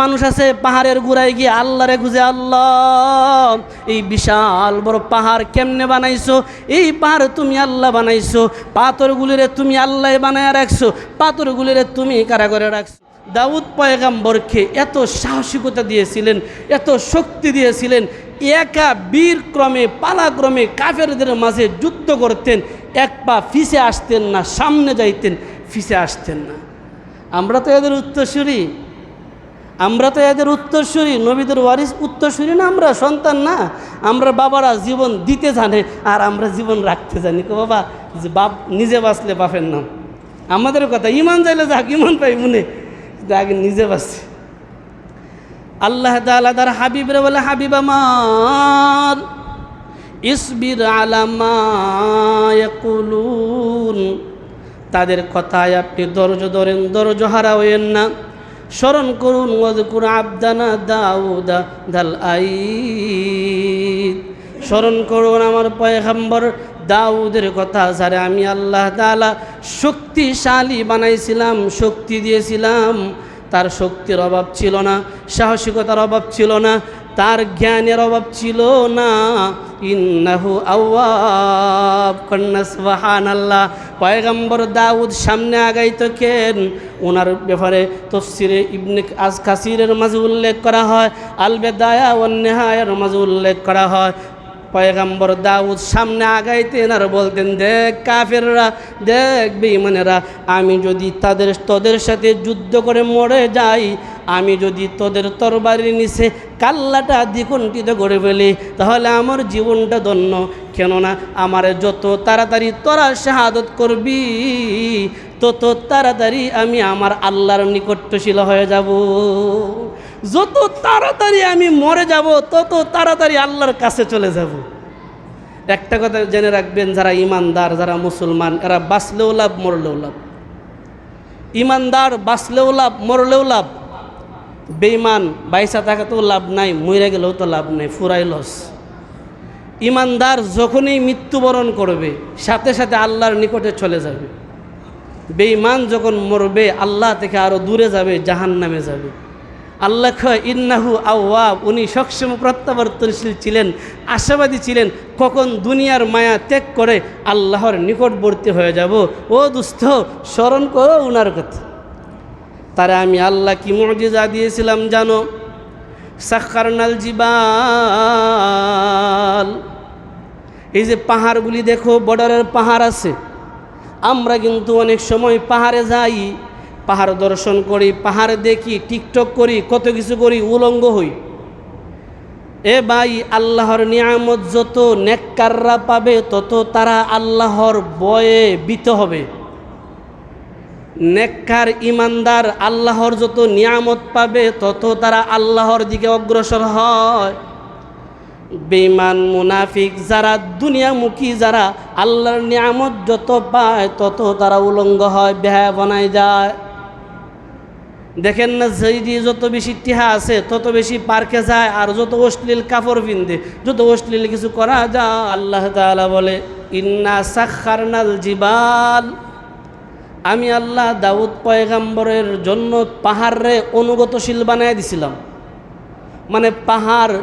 মানুষ আছে পাহাড়ের গুড়ায় গিয়ে আল্লাহরে খুঁজে, আল্লাহ, এই বিশাল বড় পাহাড় কেমনে বানাইছো? এই পাহাড় তুমি আল্লাহ বানাইছো, পাথরগুলিরে তুমি আল্লাহ বানায় রাখছো, পাথরগুলিরে তুমি কারা করে রাখছো। দাউদ পয়গাম্বরকে এত সাহসিকতা দিয়েছিলেন, এত শক্তি দিয়েছিলেন, একা বীর ক্রমে পালাক্রমে কাফেরদের মাঝে যুদ্ধ করতেন, এক পা ফিসে আসতেন না, সামনে যাইতেন, ফিসে আসতেন না। আমরা তো এদের উত্তর উত্তরসূরি। আমরা তো এদের উত্তরসূরি, নবীদের ওয়ারিস উত্তরসূরি না আমরা, সন্তান না। আমরা বাবারা জীবন দিতে জানে আর আমরা জীবন রাখতে জানি। কো বাবা, যে বাপ নিজে বাঁচলে বাপের নাম। আমাদের কথা, ইমান চাইলে যাক, ইমান পাই মনে। আগে নিজে বাঁচছে আল্লাহ তাআলা তার হাবিবরে বলে, হাবিব আমার, ইসবির আলামা ইয়াকুলুন। তাদের কথায় আপনি দরজ ধরেন দরজ হারাওয়েন না। স্মরণ করুন, ওয়াজকুর আবদানা দাউদা দাল আই স্মরণ করুন আমার পয়গাম্বর দাউদের কথা, যারে আমি আল্লাহ তাআলা শক্তিশালী বানাইছিলাম, শক্তি দিয়েছিলাম। তার শক্তির অভাব ছিল না, সাহসিকতার অভাব ছিল না, তার জ্ঞানের অভাব ছিল না। ইন্নাহু আওয়াব। কন্যা সুবাহান আল্লাহ পয়গম্বর দাউদ সামনে আগাইতো কেন ওনার ব্যাপারে তফসিরে ইবনে আজ কাসিরের মাঝে উল্লেখ করা হয়। আলবেদায়া অন্যায়ের মাঝে উল্লেখ করা হয়। পয়গাম্বর দাউদ সামনে আগাইতেন আর বলতেন, দেখ কাফেররা, দেখ বেইমানেরা আমি যদি তাদের, তোদের সাথে যুদ্ধ করে মরে যাই আমি যদি তোদের তরবারির নিচে কাল্লাটা দ্বিকণ্ঠিত করে ফেলি, তাহলে আমার জীবনটা ধন্য। কেননা আমার যত তাড়াতাড়ি তোরা শাহাদত করবি, তত তাড়াতাড়ি আমি আমার আল্লাহর নিকটশীল হয়ে যাব। যত তাড়াতাড়ি আমি মরে যাব, তত তাড়াতাড়ি আল্লাহর কাছে চলে যাব। একটা কথা জেনে রাখবেন, যারা ইমানদার, যারা মুসলমান, এরা বাঁচলেও লাভ, মরলেও লাভ। ইমানদার বাঁচলেও লাভ, মরলেও লাভ। বেইমান বাইসা থাকাতেও লাভ নাই মরে গেলেও তো লাভ নাই, ফুরাই লস। ইমানদার যখনই মৃত্যুবরণ করবে, সাথে সাথে আল্লাহর নিকটে চলে যাবে। বেঈমান যখন মরবে, আল্লাহ থেকে আরও দূরে যাবে জাহান নামে যাবে। আল্লাহ ইন্নাহু আওয়াব উনি সবসময় প্রত্যাবর্তনশীল ছিলেন, আশাবাদী ছিলেন, কখন দুনিয়ার মায়া ত্যাগ করে আল্লাহর নিকটবর্তী হয়ে যাব। ও দুস্থ, স্মরণ করো উনার কথা। তারা আমি আল্লাহ কি মর্যাদা দিয়েছিলাম জানো? সাক্ষারনাল জিবাল। এই যে পাহাড়গুলি দেখো, বর্ডারের পাহাড় আছে। আমরা কিন্তু অনেক সময় পাহাড়ে যাই, পাহাড় দর্শন করি, পাহাড় দেখি, টিকটক করি, কত কিছু করি, উলঙ্গ হই। এ ভাই, আল্লাহর নিয়ামত যত নেককাররা পাবে, তত তারা আল্লাহর বয়ে বিত হবে। নেককার ইমানদার আল্লাহর যত নিয়ামত পাবে, তত তারা আল্লাহর দিকে অগ্রসর হয়। বেঈমান, মুনাফিক, যারা দুনিয়ামুখী, যারা আল্লাহর নিয়ামত যত পায়, তত তারা উলঙ্গ হয়, বেহায় বনায় যায়। দেখেন না যেই যত বেশি টিহা আছে, তত বেশি পার্কে যায়, আর যত অশ্লীল কাপড় পিনদে যত অশ্লীল কিছু করা যায়, আল্লাহ তাআলা বলে, ইন্না সাক্ষারনাল জিবাল। আমি আল্লাহ দাউদ পয়গাম্বরের জন্য পাহাড়রে অনুগতশীল বানায় দিছিলাম। মানে পাহাড়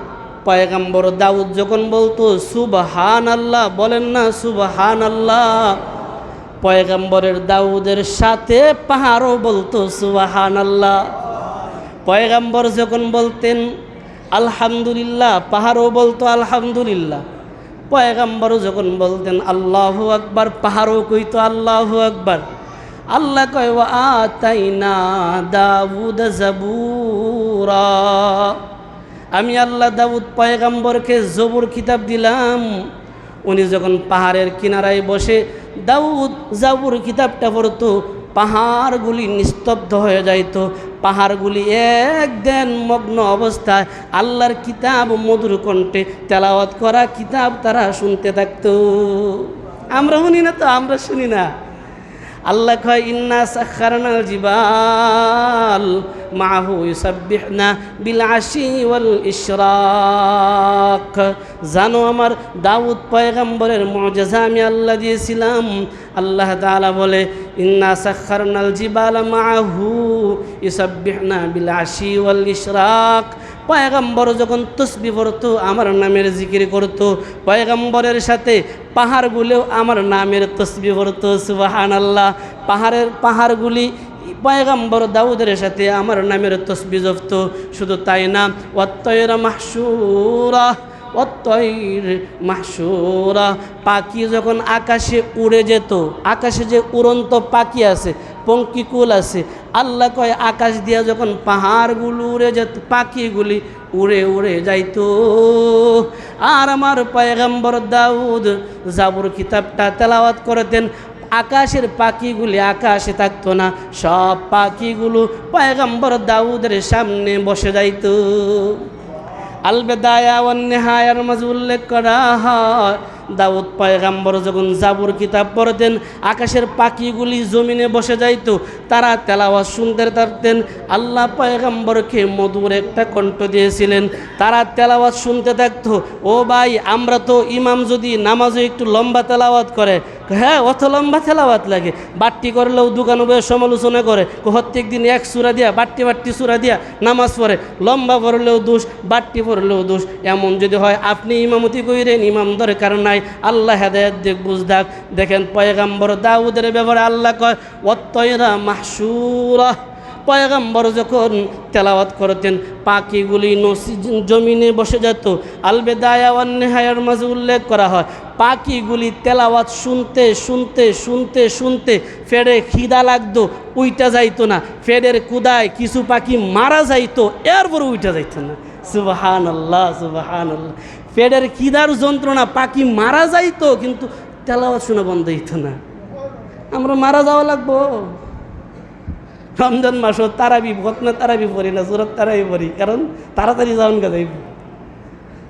পয়গাম্বর দাউদ যখন বলতো সুবহান আল্লাহ বলেন না সুবহান আল্লাহ পয়গাম্বরের দাউদের সাথে পাহাড়ও বলতো সুবাহান আল্লাহ পয়গাম্বর যখন বলতেন, আলহামদুলিল্লাহ, পাহাড়ও বলতো, আলহামদুলিল্লাহ, পয়গাম্বর যখন বলতেন, আল্লাহ আকবার, পাহাড়ও কইতো, আল্লাহ আকবার আল্লাহ কয় আতাইনা দাউদ জাবুরা। আমি আল্লাহ দাউদ পয়গাম্বরকে জবুর কিতাব দিলাম। উনি যখন পাহাড়ের কিনারায় বসে দাউদ জাবুর কিতাবটা পড়তো, পাহাড়গুলি নিস্তব্ধ হয়ে যাইতো। পাহাড়গুলি এক দেন মগ্ন অবস্থায় আল্লাহর কিতাব মধুর কণ্ঠে, তেলাওয়াত করা কিতাব তারা শুনতে থাকতো। আমরা শুনি না তো, আমরা শুনি না। আল্লাহ কয় ইন্না সাখারনাল জিবাল মাহু ইউসাব্বিহনা বিল আশি ওয়াল ইশরাক জানো আমার দাউদ পয়গম্বরের মুজিজা আমি আল্লাহ দিয়েছিলাম আল্লাহ তাআলা বলে ইন্না সাক্ষারনাল জিবাল মাহু ইসাব্বিহনা বিল আশি ওয়াল ইশরাক পয়গম্বর যখন তসবি পড়তো, আমার নামের জিকির করতো। পায়গাম্বরের সাথে পাহাড়গুলিও আমার নামের তসবি পড়তো সুবাহান আল্লাহ পাহাড়ের পাহাড়গুলি পায়গাম্বর দাউদের সাথে আমার নামের তসবি জপত। শুধু তাই না অত্যয়রা মাহসুরা অত্যৈর মাহসুরা পাখি যখন আকাশে উড়ে যেত, আকাশে যে উড়ন্ত পাখি আছে পঙ্কিকুল আছে, আল্লাহ কয়, আকাশ দিয়া যখন পাহাড়গুলো উড়ে যেত, পাখিগুলি উড়ে উড়ে যাইতো। আর আমার পয়গম্বর দাউদ জাবুর কিতাবটা তেলাওয়াত করতেন, আকাশের পাখিগুলি আকাশে থাকতো না, সব পাখিগুলো পয়গম্বর দাউদের সামনে বসে যাইতো। আলবেদায়া নেহায়ার মাঝে উল্লেখ করা হয়, দাউদ পয়গাম্বর যখন জাবুর কিতাব পড়তেন, আকাশের পাখিগুলি জমিনে বসে যাইত, তারা তেলাওয়াজ শুনতে থাকতেন। আল্লাহ পয়গাম্বরকে মধুর একটা কণ্ঠ দিয়েছিলেন। তারা তেলাওয়াজ শুনতে থাকতো, ও ভাই, আমরা তো ইমাম যদি নামাজে একটু লম্বা তেলাওয়াত করে হ্যাঁ অত লম্বা তেলাওয়াত লাগে। বাট্টি করলেও দোকান বয়ে সমালোচনা করে। প্রত্যেক দিন এক সুরা দিয়া, বাট্টি বাট্টি সুরা দিয়া নামাজ পড়ে। লম্বা পড়লেও দোষ, বাট্টি পড়লেও দোষ। এমন যদি হয়, আপনি ইমামতি কইরেন, ইমাম দরকার নাই। আল্লাহ হেদায়ত দেখ বুঝদাক দেখেন, পয়গাম্বর দাউদের ব্যাপারে আল্লাহ কয় অত্যয়রা মাহসুরা। পয়গাম্বর যখন তেলাওয়াত করতেন, পাখিগুলি নসি জমিনে বসে যেত। আলবেদায়া অন্যায়ের মাঝে উল্লেখ করা হয়, পাখিগুলি তেলাওয়াত শুনতে শুনতে শুনতে শুনতে ফেরে খিদা লাগতো, উইটা যাইতো না। ফেরের কুদায় কিছু পাখি মারা যাইতো এরপর উইটা যাইতো না। সুবাহান আল্লাহ সুবাহান আল্লাহ পেটের খিদার যন্ত্রণা, পাখি মারা যাইতো, কিন্তু তেলাওয়াত শোনা বন্ধ হইতো না। আমরা মারা যাওয়া লাগবো। রমজান মাসও তারাবি, ঘটনা তারাবি পড়ি না, সুরত তারাবি পড়ি, কারণ তাড়াতাড়ি যাওয়ান কা যাইব।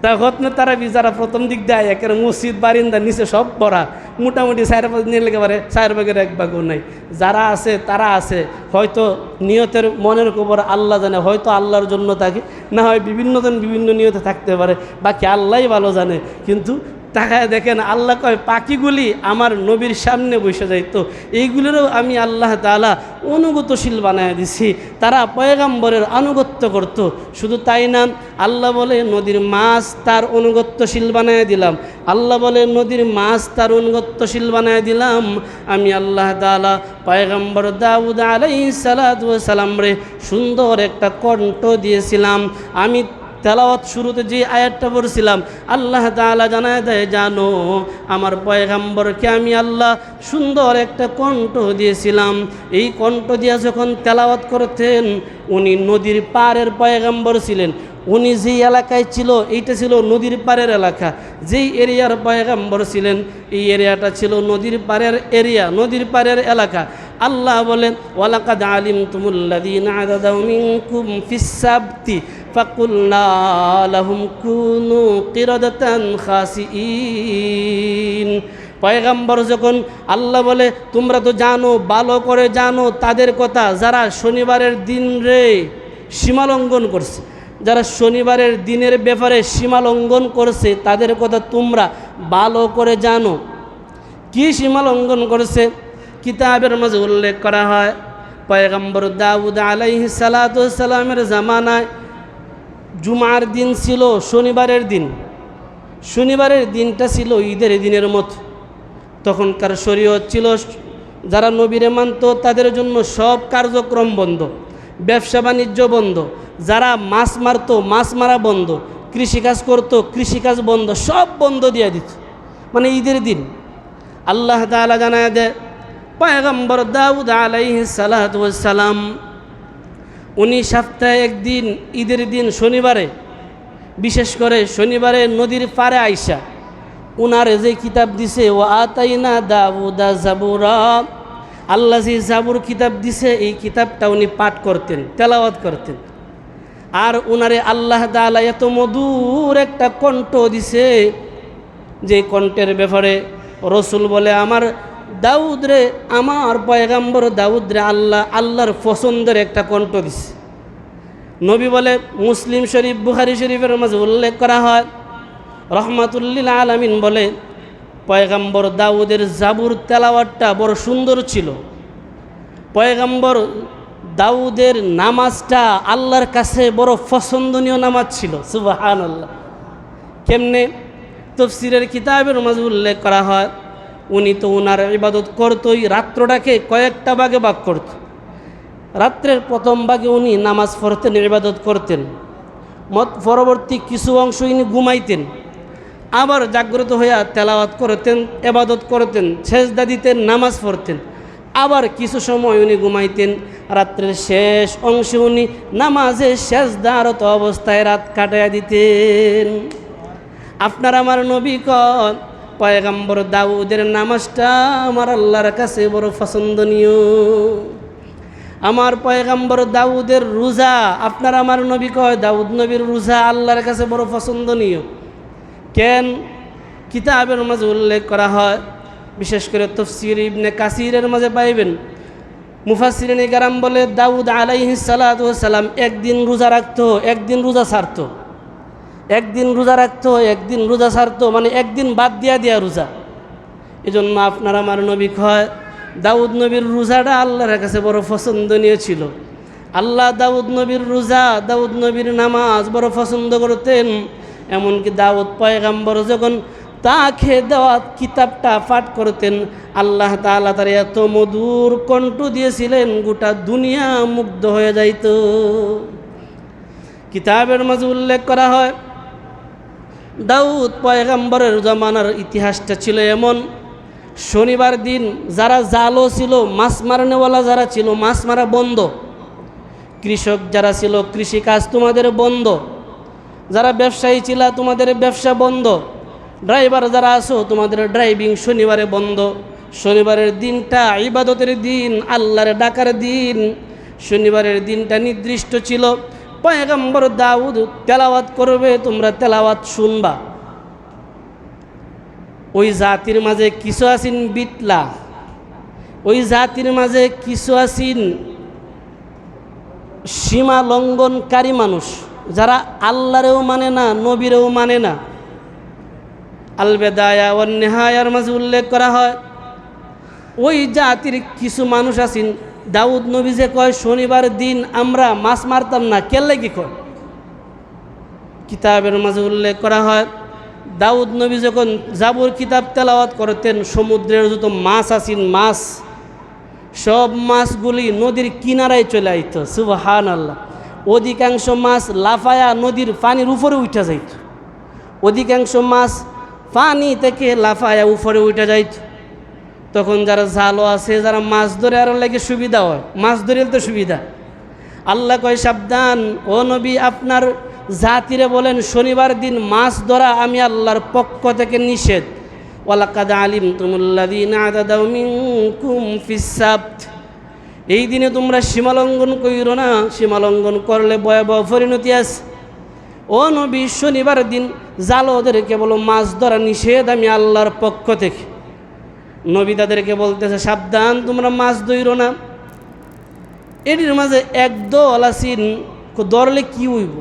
তা ঘটনা তারাবি যারা প্রথম দিক দেয় একের মসজিদ, বারিন্দা, নিচে সব পড়া মোটামুটি চার পাঁচ নিয়ে লেগে পারে, চার ভাগের এক ভাগও নাই। যারা আছে, তারা আছে, হয়তো নিয়তের মনের খবর আল্লাহ জানে, হয়তো আল্লাহর জন্য থাকে, না হয় বিভিন্ন জন বিভিন্ন নিয়তে থাকতে পারে, বাকি আল্লাহই ভালো জানে, কিন্তু তাকায় দেখেন আল্লাহ কয়, পাখিগুলি আমার নবীর সামনে বসে যাইতো এইগুলোরও আমি আল্লাহ তালা অনুগতশীল বানায় দিছি। তারা পয়গাম্বরের আনুগত্য করত। শুধু তাই না, আল্লাহ বলে, নদীর মাছ তার অনুগত্যশীল বানায় দিলাম। আল্লাহ বলে, নদীর মাছ তার অনুগত্যশীল বানায় দিলাম। আমি আল্লাহ তালা পয়গাম্বর দাউদ আলাই সালাদ সালাম রে সুন্দর একটা কণ্ঠ দিয়েছিলাম। আমি তেলাওয়াত শুরুতে যে আয়াতটা পড়ছিলাম, আল্লাহ তাআলা জানায় দেয়, জানো, আমার পয়গাম্বরকে আমি আল্লাহ সুন্দর একটা কণ্ঠ দিয়েছিলাম। এই কণ্ঠ দিয়া যখন তেলাওয়াত করতেন, উনি নদীর পাড়ের পয়গাম্বর ছিলেন। উনি যেই এলাকায় ছিল, এইটা ছিল নদীর পাড়ের এলাকা। যেই এরিয়ার পয়গাম্বর ছিলেন, এই এরিয়াটা ছিল নদীর পাড়ের এরিয়া, নদীর পাড়ের এলাকা। আল্লাহ বলেন, ওয়ালাকাদ আলিম তুমুল্লাদিন আদাদাউ মিনকুম ফিসাবতি ফাকুলনা লাহুম কুনু কিরাদাতান খাসিইন পয়গাম্বর যখন আল্লাহ বলে, তোমরা তো জানো, ভালো করে জানো তাদের কথা, যারা শনিবারের দিন রে সীমালঙ্ঘন করছে, যারা শনিবারের দিনের ব্যাপারে সীমালঙ্ঘন করছে, তাদের কথা তোমরা ভালো করে জানো। কি সীমালঙ্ঘন করেছে? কিতাবের মাঝে উল্লেখ করা হয়, পয়গম্বর দাউদ আলাইহি সালামের জামানায় জুমার দিন ছিল শনিবারের দিন। শনিবারের দিনটা ছিল ঈদের দিনের মতো। তখনকার শরীয়ত ছিল যারা নবীরে মানত তাদের জন্য সব কার্যক্রম বন্ধ, ব্যবসা বাণিজ্য বন্ধ, যারা মাছ মারত মাছ মারা বন্ধ, কৃষিকাজ করতো কৃষিকাজ বন্ধ, সব বন্ধ দিয়ে দিত। মানে ঈদের দিন। আল্লাহ তালা জানায় দেয়, পয়গম্বর দাউদ আলাইহি উনি সপ্তাহে একদিন, ঈদের দিন শনিবারে, বিশেষ করে শনিবারে নদীর পারে আইসা, উনারে যে কিতাব দিছে ও আতাইনা দাউদা জাবুরা আল্লাহ যে জাবুর কিতাব দিছে, এই কিতাবটা উনি পাঠ করতেন, তেলাওয়াত করতেন। আর উনারে আল্লাহ দালা এত মধুর একটা কণ্ঠ দিছে, যে কণ্ঠের ব্যাপারে রসুল বলে, আমার দাউদ রে আমার পয়গাম্বর দাউদ রে আল্লাহ, আল্লাহর পছন্দের একটা কণ্ঠ দিছে। নবী বলে, মুসলিম শরীফ, বুখারি শরীফের মাঝে উল্লেখ করা হয়, রহমাতুল্লিল আলামিন বলে, পয়গাম্বর দাউদের জাবুর তেলাওয়াতটা বড় সুন্দর ছিল। পয়গম্বর দাউদের নামাজটা আল্লাহর কাছে বড় পছন্দনীয় নামাজ ছিল সুবাহান আল্লাহ কেমনে? তফসিরের কিতাবের মাঝে উল্লেখ করা হয় উনি তো উনার ইবাদত করতোই, রাত্রটাকে কয়েকটা ভাগে ভাগ করত। রাত্রের প্রথম ভাগে উনি নামাজ পড়তেন, ইবাদত করতেন। মত পরবর্তী কিছু অংশ ইনি ঘুমাইতেন। আবার জাগ্রত হইয়া তেলাওয়াত করতেন এবাদত করতেন, সেজদা দিতেন, নামাজ পড়তেন। আবার কিছু সময় উনি ঘুমাইতেন, রাত্রের শেষ অংশে উনি নামাজে সেজদারত অবস্থায় রাত কাটাইয়া দিতেন। আপনার আমার নবী কন পয়গাম্বর দাউদের নামাজটা আমার আল্লাহর কাছে বড় পছন্দনীয়। আমার পয়গাম্বর দাউদের রোজা, আপনার আমার নবী কয়, দাউদ নবীর রোজা আল্লাহর কাছে বড় পছন্দনীয়। কেন? কিতাবের মাঝে উল্লেখ করা হয়, বিশেষ করে তফসির ইবনে কাসিরের মাঝে পাইবেন। মুফাসিরিন গারাম বলে, দাউদ আলাইহি সালাম একদিন রোজা রাখতো, একদিন রোজা ছাড়তো। একদিন রোজা রাখতো একদিন রোজা ছাড়তো মানে একদিন বাদ দিয়া দিয়া রোজা। এই জন্য আপনার আমার নবী কয়, দাউদ নবীর রোজাটা আল্লাহর কাছে বড় পছন্দনীয় ছিল। আল্লাহ দাউদ নবীর রোজা, দাউদ নবীর নামাজ বড় পছন্দ করতেন। এমনকি দাউদ পয়গাম্বর যখন তাকে দেওয়া কিতাবটা পাঠ করতেন, আল্লাহ তাআলা তার এত মধুর কণ্ঠ দিয়েছিলেন, গোটা দুনিয়া মুগ্ধ হয়ে যাইত। কিতাবের মাঝে উল্লেখ করা হয় দাউদ পয়গাম্বরের জমানার ইতিহাসটা ছিল এমন। শনিবার দিন যারা জালও ছিল, মাছ মারানেওয়ালা যারা ছিল, মাছ মারা বন্ধ। কৃষক যারা ছিল, কৃষিকাজ তোমাদের বন্ধ। যারা ব্যবসায়ী ছিল, তোমাদের ব্যবসা বন্ধ। ড্রাইভার যারা আছো, তোমাদের ড্রাইভিং শনিবারে বন্ধ। শনিবারের দিনটা ইবাদতের দিন, আল্লাহর ডাকার দিন। শনিবারের দিনটা নির্দিষ্ট ছিল। পয়গম্বর দাউদ তেলাওয়াত করবে, তোমরা তেলাওয়াত শুনবা। ওই জাতির মাঝে কিছু আছেন বিটলা, ওই জাতির মাঝে কিছু আছেন সীমা লঙ্ঘনকারী মানুষ, যারা আল্লাহরেও মানে না, নবীরেও মানে না। আলবেদায়া ও নেহায়ার মাঝে উল্লেখ করা হয়, ওই জাতির কিছু মানুষ আছেন দাউদ নবী যে কয়, শনিবার দিন আমরা মাছ মারতাম না কেলে কি কয়? কিতাবের মাঝে উল্লেখ করা হয়, দাউদ নবী যখন জাবুর কিতাব তেলাওয়াত করতেন, সমুদ্রের যত মাছ আছেন, মাছ, সব মাছগুলি নদীর কিনারায় চলে আইত সুবহান আল্লাহ অধিকাংশ মাছ লাফায়া নদীর পানির উপরে উঠা যাইত। অধিকাংশ মাছ পানি থেকে লাফায়া উপরে উঠে যাইত। তখন যারা জালও আছে, যারা মাছ ধরে আরও লাগে সুবিধা হয়। মাছ ধরে তো সুবিধা। আল্লাহ কয়, সাবধান। ও নবী, আপনার জাতিরে বলেন, শনিবার দিন মাছ ধরা আমি আল্লাহর পক্ষ থেকে নিষেধ। ওয়ালাকাদ আলিম তুমুল্লাদিন আদাদাউমিনকুম ফিসাbt এই দিনে তোমরা সীমালঙ্ঘন কইরো না। সীমালঙ্ঘন করলে ভয়াবহ পরিণতি আছে। ও নবী, শনিবার দিন জাল ওদেরকে বলো, মাছ ধরা নিষেধ আমি আল্লাহর পক্ষ থেকে। নবী তাদেরকে বলতেছে, সাবধান, তোমরা মাছ ধইরো না। এটির মাঝে একদল আসিন ধরলে কি হইব?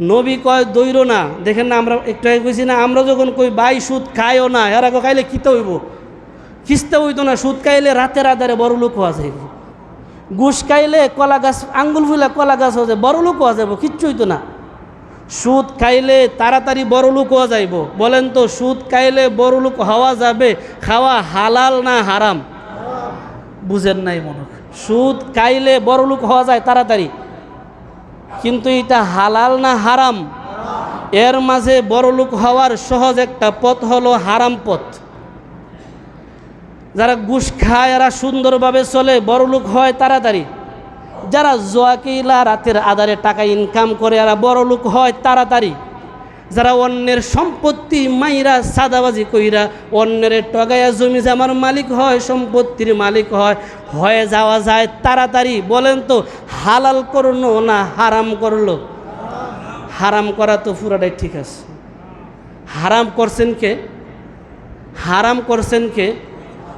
নবী কয় দৈর না। দেখেন না, আমরা একটু আগে কইছি না, আমরা যখন কই বাই সুদ খাইও না, এরা খাইলে কিতে হইব? খিস্তে হইতো না, সুদ খাইলে রাতের আধারে বড় লোক হওয়া যাইব ঘুষ খাইলে কলা গাছ, আঙ্গুল ফুলা কলা গাছ হওয়া যায় বড় লোক হওয়া যাব কিচ্ছু হইতো না। সুদ খাইলে তাড়াতাড়ি বড় লোক হওয়া যাইব। বলেন তো, সুদ খাইলে বড় লোক হওয়া যাবে, খাওয়া হালাল না হারাম? বুঝেন নাই মনে সুদ খাইলে বড় লোক হওয়া যায় তাড়াতাড়ি, কিন্তু এটা হালাল না হারাম? এর মাঝে বড় লোক হওয়ার সহজ একটা পথ হলো হারাম পথ। যারা ঘুষ খায়, এরা সুন্দরভাবে চলে, বড় লোক হয় তাড়াতাড়ি। যারা জোয়াকিলা রাতের আধারে টাকা ইনকাম করে এরা বড় লোক হয় তাড়াতাড়ি। যারা অন্যের সম্পত্তি মাইরা সাদাবাজি কইরা অন্যের টগাইয়া জমি জামার মালিক হয়, সম্পত্তির মালিক হয়, হয়ে যাওয়া যায় তাড়াতাড়ি। বলেন তো, হালাল করল না হারাম করল? হারাম করা তো পুরাটাই ঠিক আছে। হারাম করছেন কে? হারাম করছেন কে?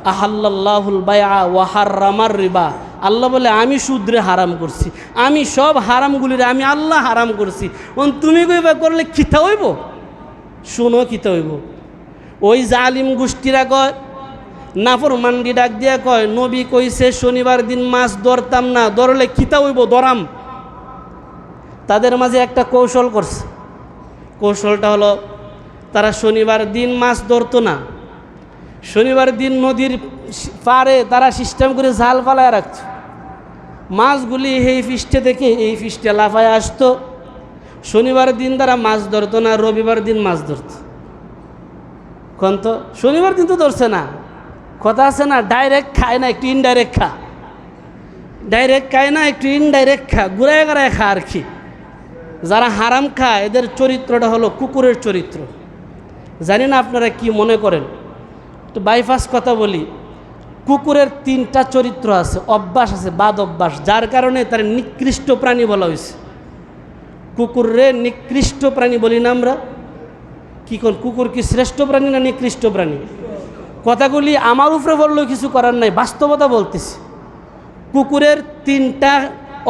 আহাল্লাহুল বায়া ওয়াহার রামার রিবা। আল্লাহ বলে, আমি সুদ্রে হারাম করছি। আমি সব হারামগুলিরে আমি আল্লাহ হারাম করছি। ওন তুমি কইবা করলে খিতা হইব? শুনো, খিতা হইব। ওই জালিম গোষ্ঠীরা কয় নাফর মান্ডি ডাক দিয়া কয়, নবী কইছে, শনিবার দিন মাছ ধরতাম না, ধরলে খিতা হইব দরাম তাদের মাঝে একটা কৌশল করছে। কৌশলটা হলো, তারা শনিবার দিন মাছ ধরতো না। শনিবার দিন নদীর পারে, তারা সিস্টেম করে জাল ফালায় রাখত। মাছগুলি এই ফিস্টে থেকে এই ফিস্টে লাফায় আসতো। শনিবার দিন তারা মাছ ধরতো না, রবিবার দিন মাছ ধরত। কোন তো? শনিবার দিন তো ধরছে না। কথা আছে না ডাইরেক্ট খায় না, একটু ইনডাইরেক্ট খা। ডাইরেক্ট খায় না, একটু ইনডাইরেক্ট খা, ঘুরায় ঘুরায় খা আর কি। যারা হারাম খায়, এদের চরিত্রটা হলো কুকুরের চরিত্র। জানি না আপনারা কি মনে করেন? তো বাইপাস কথা বলি। কুকুরের তিনটা চরিত্র আছে, অভ্যাস আছে, বাদ অভ্যাস, যার কারণে তার নিকৃষ্ট প্রাণী বলা হয়েছে। কুকুররে নিকৃষ্ট প্রাণী বলি না আমরা। কি কোন, কুকুর কি শ্রেষ্ঠ প্রাণী না নিকৃষ্ট প্রাণী? কথাগুলি আমার উপরে বললেও কিছু করার নাই, বাস্তবতা বলতেছি। কুকুরের তিনটা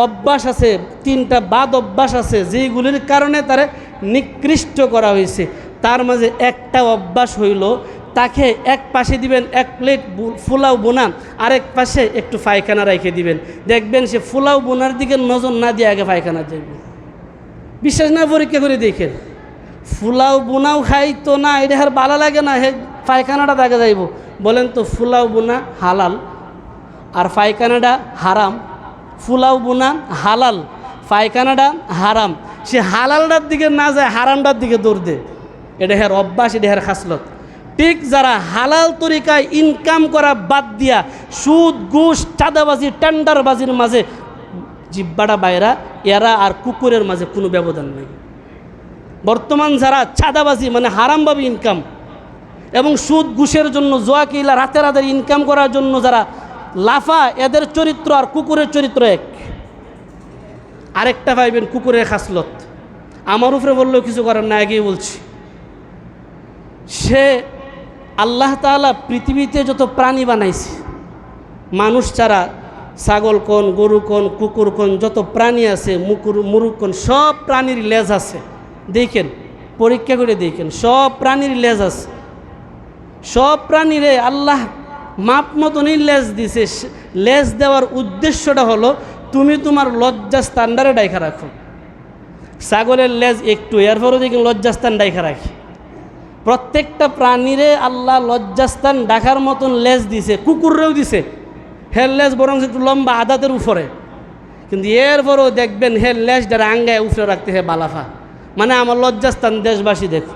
অভ্যাস আছে, তিনটা বাদ অভ্যাস আছে যেগুলির কারণে তারে নিকৃষ্ট করা হয়েছে। তার মাঝে একটা অভ্যাস হইল তাকে এক পাশে দিবেন, এক প্লেট ফুলাও বোনা, আরেক পাশে একটু পায়খানা রেখে দিবেন। দেখবেন সে ফুলাও বোনার দিকে নজর না দিয়ে আগে পায়খানা যাবে বিশ্বাস না, পরীক্ষা করে দেখেন। ফুলাও বোনাও খাই তো না, এটা আর ভালো লাগে না, হে, পায়খানাটা দেখা যাইব। বলেন তো ফুলাও বোনা হালাল আর পায়খানাটা হারাম? ফুলাও বোনা হালাল, পায়খানাটা হারাম। সে হালালটার দিকে না যায়, হারামটার দিকে দৌড় দে এটা হের অভ্যাস, এটা হের খাসলত। ঠিক যারা হালাল তরিকায় ইনকাম করা বাদ দিয়া সুদ, ঘুষ, চাঁদাবাজি, টেন্ডারবাজির মাঝে জিব্বাটা বাইরা, এরা আর কুকুরের মাঝে কোনো ব্যবধান নেই। বর্তমান যারা চাঁদাবাজি মানে হারামভাবে ইনকাম এবং সুদ, ঘুষের জন্য জোয়া কিলা, রাতে রাতের ইনকাম করার জন্য যারা লাফা, এদের চরিত্র আর কুকুরের চরিত্র এক। আরেকটা পাইবেন কুকুরের খাসলত। আমার উপরে বললেও কিছু করার না আগেই বলছি। সে আল্লাহ তাআলা পৃথিবীতে যত প্রাণী বানাইছে, মানুষ ছাড়া ছাগল কোন, গরু কোন, কুকুর কোন, যত প্রাণী আছে, মুকুর মুরুক কোন, সব প্রাণীর লেজ আছে। দেখেন, পরীক্ষা করে দেখেন, সব প্রাণীর লেজ আছে। সব প্রাণীরে আল্লাহ মাপ মতনই লেজ দিছে। লেজ দেওয়ার উদ্দেশ্যটা হলো, তুমি তোমার লজ্জাস্থানটারে ডাইখা রাখো। ছাগলের লেজ একটু, এরপরও দেখুন লজ্জাস্থান ডাইখা রাখি। প্রত্যেকটা প্রাণীরে আল্লাহ লজ্জাস্থান ডাকার মতন লেজ দিছে, কুকুররেও দিছে। হের লেজ বরং একটু লম্বা আদাতের উপরে। কিন্তু এরপরও দেখবেন হের লেজটার আঙ্গায় উফরে রাখতে হে বালাফা। মানে আমার লজ্জাস্থান দেশবাসী দেখো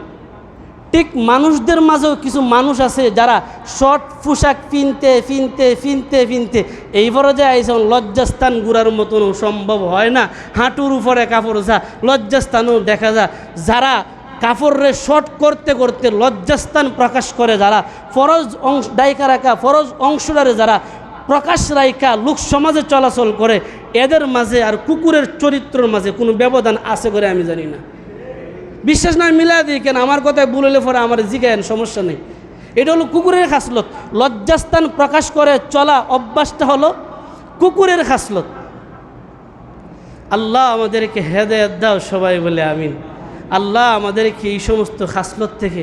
ঠিক মানুষদের মাঝেও কিছু মানুষ আছে যারা শর্ট পোশাক পিনতে পিনতে পিনতে পিনতে এইবারও যে আইসন লজ্জাস্থান গুড়ার মতন সম্ভব হয় না। হাঁটুর উপরে কাপড় যা লজ্জাস্থানও দেখা যায়। যারা কাপড়রে শর্ট করতে করতে লজ্জাস্থান প্রকাশ করে যারা, ফরজ অংশ, ডাইকা রাখা, ফরজ অংশটারে যারা প্রকাশ রাইকা লোক সমাজে চলাচল করে, এদের মাঝে আর কুকুরের চরিত্রের মাঝে কোনো ব্যবধান আছে করে আমি জানি না। বিশ্বাস না মিলাই দিই কেন? আমার কথায় বললে পরে আমার জিগায়েন সমস্যা নেই। এটা হলো কুকুরের খাসলত। লজ্জাস্থান প্রকাশ করে চলা অভ্যাসটা হলো কুকুরের খাসলত। আল্লাহ আমাদেরকে হেদায়ত দাও সবাই বলে আমিন। আল্লাহ আমাদেরকে এই সমস্ত খাসলত থেকে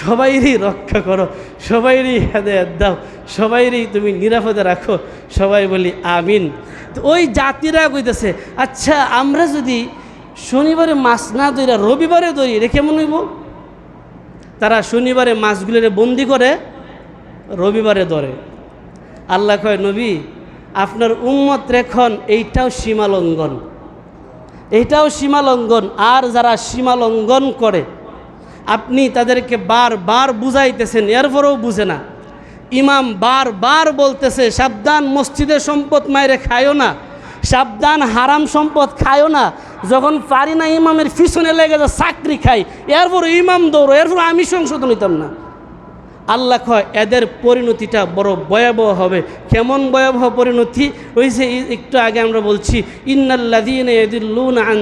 সবাইরই রক্ষা করো, সবাইরই হেদায়ত দাও, সবাইরই তুমি নিরাপদে রাখো। সবাই বলি আমিন। তো ওই জাতিরা কইতেছে আচ্ছা আমরা যদি শনিবারে মাছ না ধরে রবিবারে ধরি, এটা কেমন হইব? তারা শনিবারে মাছগুলোরে বন্দি করে রবিবারে ধরে। আল্লাহ কয়, নবী, আপনার উম্মত রেখন এইটাও সীমালঙ্ঘন। এইটাও সীমালঙ্ঘন। আর যারা সীমালঙ্ঘন করে, আপনি তাদেরকে বারবার বুঝাইতেছেন, এরপরেও বুঝে না। ইমাম বারবার বলতেছে, সাবধান মসজিদের সম্পদ মায়েরে খায়ও না, সাবধান হারাম সম্পদ খায়ও না, যখন পারি না ইমামের পিছনে লেগে যা চাকরি খাই। এরপর ইমাম দৌড়ো এরপর আমি সংশোধন হইতাম না। আল্লাহ কয়, এদের পরিণতিটা বড় ভয়াবহ হবে। কেমন ভয়াবহ পরিণতি? ওই যে একটু আগে আমরা বলছি ইন্নাল্লাদিন আন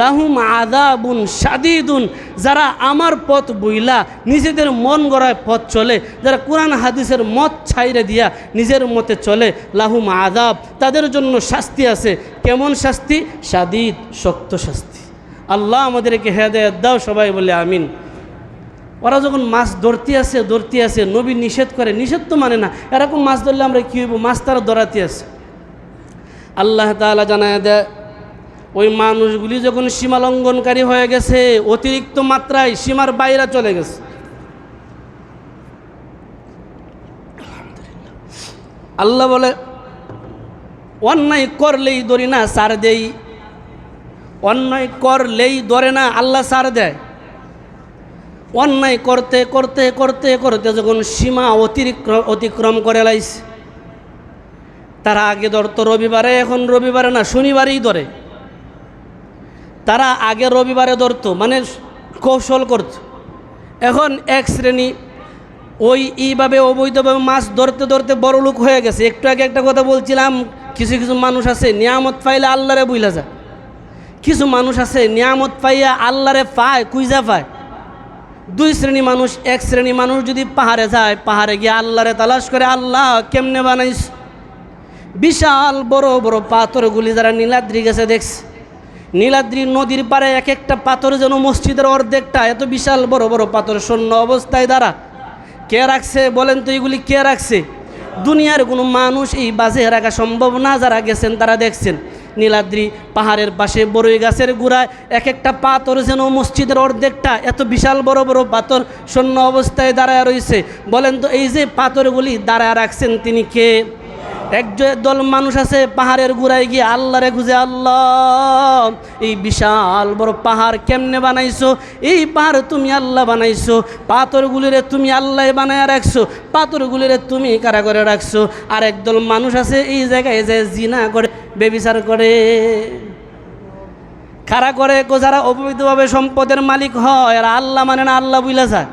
লাহুম আদাবুন সাদিদুন যারা আমার পথ বইলা, নিজেদের মন গড়ায় পথ চলে, যারা কোরআন, হাদিসের মত ছাইরে দিয়া নিজের মতে চলে, লাহুম আদাব তাদের জন্য শাস্তি আছে। কেমন শাস্তি? সাদিদ শক্ত শাস্তি। আল্লাহ আমাদেরকে হেদায়ত দাও সবাই বলে আমিন। ওরা যখন মাছ ধরতে আসে ধরতে আসে, নবী নিষেধ করে, নিষেধ তো মানে না, এরকম মাছ ধরলে আমরা কী হইব? মাছ তারা ধরাতে আসে। আল্লাহ তাআলা জানায় দেয়, ওই মানুষগুলি যখন সীমা লঙ্ঘনকারী হয়ে গেছে, অতিরিক্ত মাত্রায় সীমার বাইরে চলে গেছে। আল্লাহ বলে, অন্যায় করলেই ধরি না, সার দেই। অন্যায় করলেই ধরে না, আল্লাহ সার দেয়। অন্যায় করতে করতে করতে করতে যখন সীমা অতিরিক্রম অতিক্রম করে লাইছে, তারা আগে ধরতো রবিবারে, এখন রবিবারে না, শনিবারেই ধরে। তারা আগে রবিবারে ধরতো মানে কৌশল করত। এখন এক শ্রেণি ওই এইভাবে, অবৈধভাবে মাছ ধরতে ধরতে বড় লোক হয়ে গেছে। একটু আগে একটা কথা বলছিলাম, কিছু কিছু মানুষ আছে, নিয়ামত পাইলে আল্লাহরে বুইলা যায়। কিছু মানুষ আছে, নিয়ামত পাইয়া আল্লাহরে পায় কুইজা পায়। দুই শ্রেণি মানুষ, এক শ্রেণি মানুষ যদি পাহাড়ে যায়, পাহাড়ে গিয়ে আল্লাহরে তালাশ করে, আল্লাহ, কেমনে বানাইস? বিশাল বড় বড় পাথরগুলি যারা নীলাদ্রি গেছে দেখছে, নীলাদ্রি নদীর পাড়ে এক একটা পাথর যেন মসজিদের অর্ধেকটা, এত বিশাল বড় বড় পাথর শূন্য অবস্থায় দ্বারা কে রাখছে বলেন তো এগুলি কে রাখছে? দুনিয়ার কোনো মানুষ এই বাজে রাখা সম্ভব না, যারা গেছেন তারা দেখছেন। নীলাদ্রি পাহাড়ের পাশে বড়ই গাছের গোড়ায় এক একটা পাথর যেন মসজিদের অর্ধেকটা এত বিশাল বড় বড় পাথর শূন্য অবস্থায় দাঁড়ায় রয়েছে বলেন তো, এই যে পাথরগুলি দাঁড়ায় রাখছেন তিনি কে? একজন দল মানুষ আছে পাহাড়ের গুড়ায় গিয়ে আল্লাহরে খুঁজে, আল্লাহ, এই বিশাল বড় পাহাড় কেমনে বানাইছো? এই পাহাড় তুমি আল্লাহ বানাইছো, পাথরগুলিরে তুমি আল্লাহ বানায় রাখছো, পাথরগুলিরে তুমি কারা করে রাখছো। আর একদল মানুষ আছে এই জায়গায় যে জিনা করে বেবিচার করে। খাড়া করে কো যারা অবৈধভাবে সম্পদের মালিক হয়, আর আল্লাহ মানে না আল্লাহ বুঝলা যায়।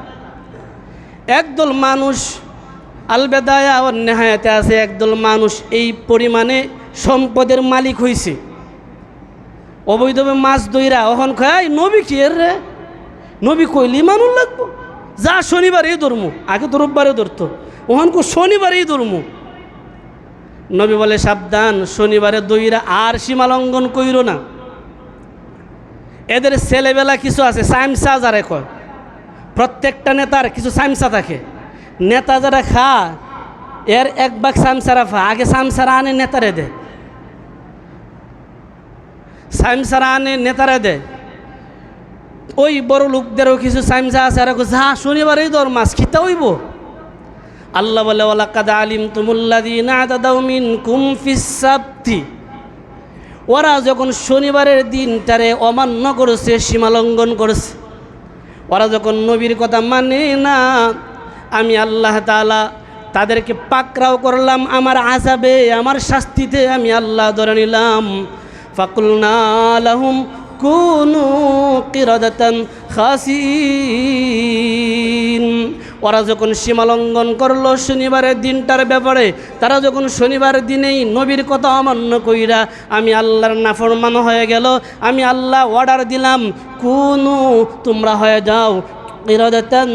একদল মানুষ আলবেদায়া ও নেহায়াতে আছে, একদল মানুষ এই পরিমাণে সম্পদের মালিক হয়েছে অবৈধভাবে মাছ দইরা ওখন খায় নবী কি এর রে? নবী কইলি মানুষ লাগবো? যা শনিবারেই ধরমু, আগে তো রোববারে ধরতো ওখান কো শনিবারেই ধরমু। নবী বলে, সাবধান, শনিবারে দইরা আর সীমা লঙ্ঘন কইর না। এদের ছেলেবেলা কিছু আছে সাইমসা যারা কয়। প্রত্যেকটা নেতার কিছু সাইমসা থাকে। নেতা যারা খা, এর এক বাক সামসারা ফা, আগে সামসারা আনে নেতারে দে। সামসারা আনে নেতারে দে। ওই বড় লোকদেরও কিছু সাইমসা আছে, আর যা, শনিবারেই দর মাছ খিতা হইব? আল্লাহ বলে ওলাকাদ আলিম তুমুল্লাদিন ওরা যখন শনিবারের দিনটারে অমান্য করেছে, সীমালঙ্ঘন করেছে, ওরা যখন নবীর কথা মানে না, আমি আল্লাহ তালা তাদেরকে পাকরাও করলাম, আমার আজাবে আমার শাস্তিতে আমি আল্লাহ ধরে নিলাম। ফাকুলনা লাহুম কুনু কিরাদাতান খাসিন ওরা যখন সীমালঙ্ঘন করল শনিবারের দিনটার ব্যাপারে, তারা যখন শনিবার দিনেই নবীর কথা অমান্য কইরা, আমি আল্লাহর নাফরমান হয়ে গেল, আমি আল্লাহ অর্ডার দিলাম, কুনু, তোমরা হয়ে যাও কিরাদাতান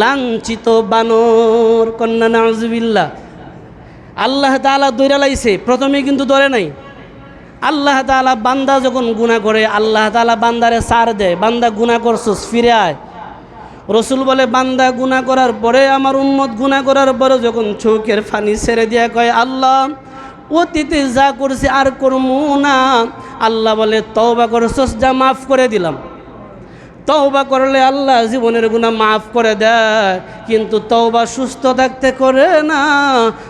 লাঞ্ছিত বানর, কন্যা নাজবিল্লা আল্লাহ তাআলা দৈরা লাইছে প্রথমে কিন্তু ধরে নাই। আল্লাহ তাআলা বান্দা যখন গুনাহ করে, আল্লাহ তাআলা বান্দারে সার দেয় বান্দা গুনাহ করছস, ফিরে আয়। রসুল বলে, বান্দা গুনাহ করার পরে, আমার উম্মত গুনাহ করার পরে যখন চোখের ফানি ছেড়ে দিয়া কয়, আল্লাহ, অতীতে যা করছি আর করমু না। আল্লাহ বলে, তওবা করছস যা মাফ করে দিলাম। তওবা করলে আল্লাহ জীবনের গুণা মাফ করে দেয়। কিন্তু তওবা সুস্থ থাকতে করে না।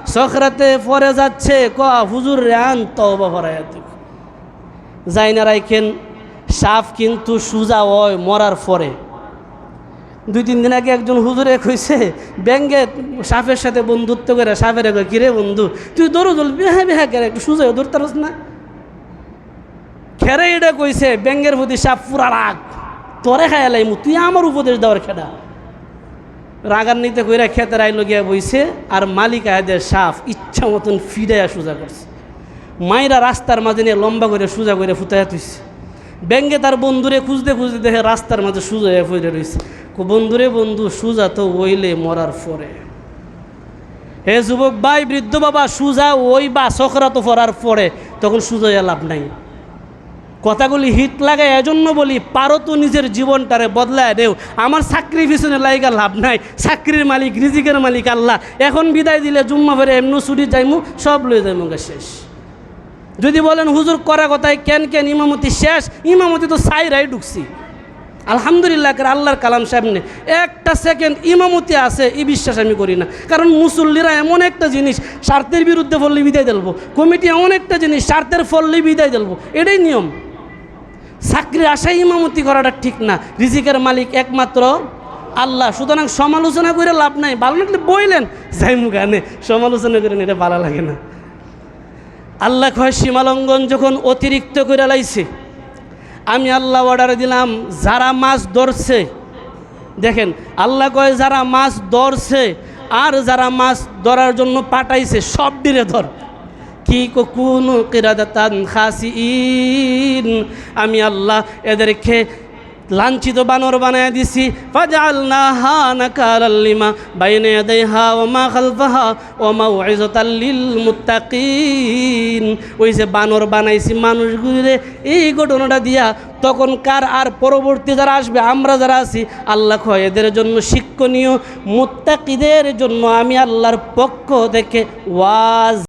সখরাতে পরে যাচ্ছে ক হুজুর রান তওবা ভরাই যাই না রাইখেন সাপ কিন্তু সুজা হয় মরার পরে। দুই তিন দিন আগে একজন হুজুরে কইছে, ব্যাঙ্গে সাপের সাথে বন্ধুত্ব করে সাপের কয়, কিরে বন্ধু, তুই দৌড়ো দৌড় বেহা বেহা করে, একটু সুজা দৌড়তে পারস না? খেরে এটা কইছে, ব্যাঙ্গের প্রতি সাপ পুরা রাগ, তোরে খাই লাইমু, তুই আমার উপদেশ দেওয়ার খেডা নিতে কইরা খেতে আইলো গিয়া বইছে, আর মালিক আয়দের সাফ ইচ্ছা মতন ফিরাইয়া সোজা করছে। মাইরা রাস্তার মাঝে নিয়ে লম্বা করে সোজা করে ফুটাইয়া তুইছে। ব্যাঙ্গে তার বন্ধুরে খুঁজতে খুঁজতে দেখে রাস্তার মাঝে সোজা হয়ে রয়েছে বন্ধুরে বন্ধু, সোজা তো ওইলে মরার পরে। হে যুবক ভাই, বৃদ্ধ বাবা, সুজা ওই বা সখরা তো পড়ার পরে তখন সুজা লাভ নাই। কথাগুলি হিট লাগে এজন্য বলি, পারো তো নিজের জীবনটারে বদলায় দেও। আমার চাকরি পিছনে লাইগা লাভ নাই। চাকরির মালিক, রিজিকের মালিক, আল্লাহ। এখন বিদায় দিলে জুম্মা ফেরে এমনি ছুটি যাইমু, সব লয়ে যাইমু শেষ। যদি বলেন, হুজুর, করা কথায় কেন কেন ইমামতি শেষ? ইমামতি তো সাইরাই ঢুকছি। আলহামদুলিল্লাহ আল্লাহর কালাম সামনে একটা সেকেন্ড ইমামতি আছে, এই বিশ্বাস আমি করি না। কারণ মুসল্লিরা এমন একটা জিনিস, স্বার্থের বিরুদ্ধে ফললে বিদায় দেলবো। কমিটি এমন একটা জিনিস, স্বার্থের ফললে বিদায় দেলবো। এটাই নিয়ম। চাকরির আশায় ইমামতি করাটা ঠিক না। রিজিকের মালিক একমাত্র আল্লাহ। সুতরাং সমালোচনা করে লাভ নাই। ভালো লাগলে বইলেন যাই মুখানে সমালোচনা করেন, এটা ভালো লাগে না। আল্লাহ কয়, সীমালঙ্ঘন যখন অতিরিক্ত করে লাইছে, আমি আল্লাহ অর্ডার দিলাম, যারা মাছ ধরছে, দেখেন, আল্লাহ কয়, যারা মাছ ধরছে আর যারা মাছ ধরার জন্য পাঠাইছে, সব দিনে ধর। কি কোন কিরাদাতান খাসিন আমি আল্লাহ এদেরকে লাঞ্ছিত বানর বানায় দিছি। ফাজালনা হা না নাকালাল্লিমা বাইনে ইয়াদাইহা ওয়া মা খালফাহা ওয়া মাউইযাতাল লিল মুত্তাকিন। ওই যে বানর বানাইছি মানুষগুলিরে, এই ঘটনাটা দিয়া তখন কার আর পরবর্তী যারা আসবে, আমরা যারা আছি, আল্লাহ এদের জন্য শিক্ষণীয়, মুত্তাকিদের জন্য আমি আল্লাহর পক্ষ থেকে ওয়াজ